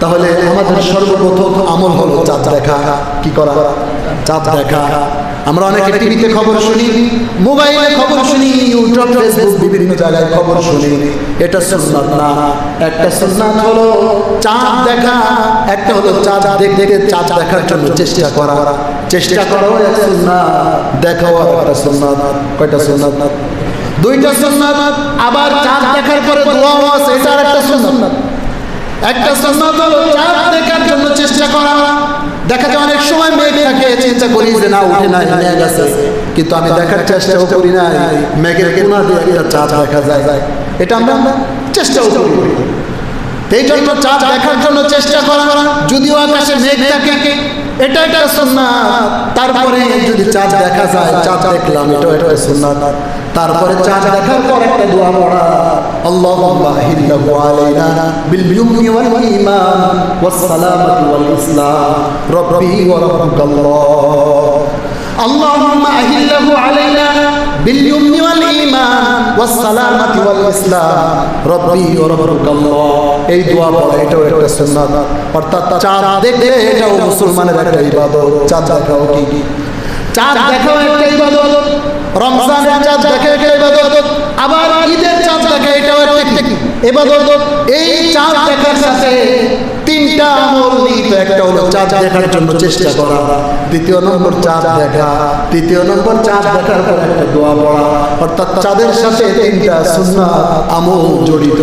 তাহলে আমাদের সর্বপ্রথম আমল হলো চাঁদ দেখা। কি করা? চাঁদ দেখা। আমরা অনেকে টিভিতে খবর শুনি, মোবাইলে খবর শুনি, ইউটিউব, ফেসবুক, বিভিন্ন জায়গায় খবর শুনি। এটা সুন্নাত না। একটা সুন্নাত হলো চাঁদ দেখা। একটা হলো চাঁদ দেখতে, চাঁদ দেখার জন্য চেষ্টা করা। চেষ্টা করাও এক সুন্নাত দেখাও একটা সুন্নাত। কয়টা সুন্নাত? দুইটা সুন্নাত। আবার চাঁদ দেখার পরে দোয়াও আছে, এটা একটা সুন্নাত হলো চাঁদ দেখার জন্য চেষ্টা করা। দেখা যায় অনেক সময় মেঘ থাকে চিন্তা করি যে না, উঠে নাই মেঘ কিন্তু আমি দেখার চেষ্টাও করি না মেঘের কোনা দিয়ে একটা চাঁদ দেখা যায়। এটা আমরা চেষ্টাও করি। এই জন্য চাঁদ দেখার জন্য চেষ্টা করা। যদিও আকাশে মেঘ থাকে, এটা একটা সুন্নাত। তারপরে যদি চাঁদ দেখা যায়, চাঁদ দেখলাম এটা একটা সুন্নাত। তারপরে চাঁদ দেখার পর একটা দোয়া পড়া। আল্লাহুম্মা আহিল্লাহু আলাইনা বিল ইয়ুমনি ওয়াল ঈমান ওয়াস সালামাতি ওয়াল ইসলাম রব্বি ওয়া রাব্বুকাল্লাহ اللهم أهله علينا باليمن والإيمان والسلامة والإسلام ربي وربك الله এই দোয়া পড়া এটাও একটা সুন্নাত অর্থাৎ চাঁদ দেখতে এটাও মুসলমানের একটা ইবাদত চাঁদ দেখাও কি কি চাঁদ দেখাও একটা ইবাদত রমজানের চাঁদ দেখা একটা ইবাদত কি এই চাঁদ দেখার সাথে তিনটা আমল নিহিত, একটা হলো করা, দ্বিতীয় নম্বর চাঁদ দেখা, তৃতীয় নম্বর চাঁদ দেখার পর একটা দোয়া পড়া, অর্থাৎ চাঁদের সাথে তিনটা সুন্নাত আমল জড়িত।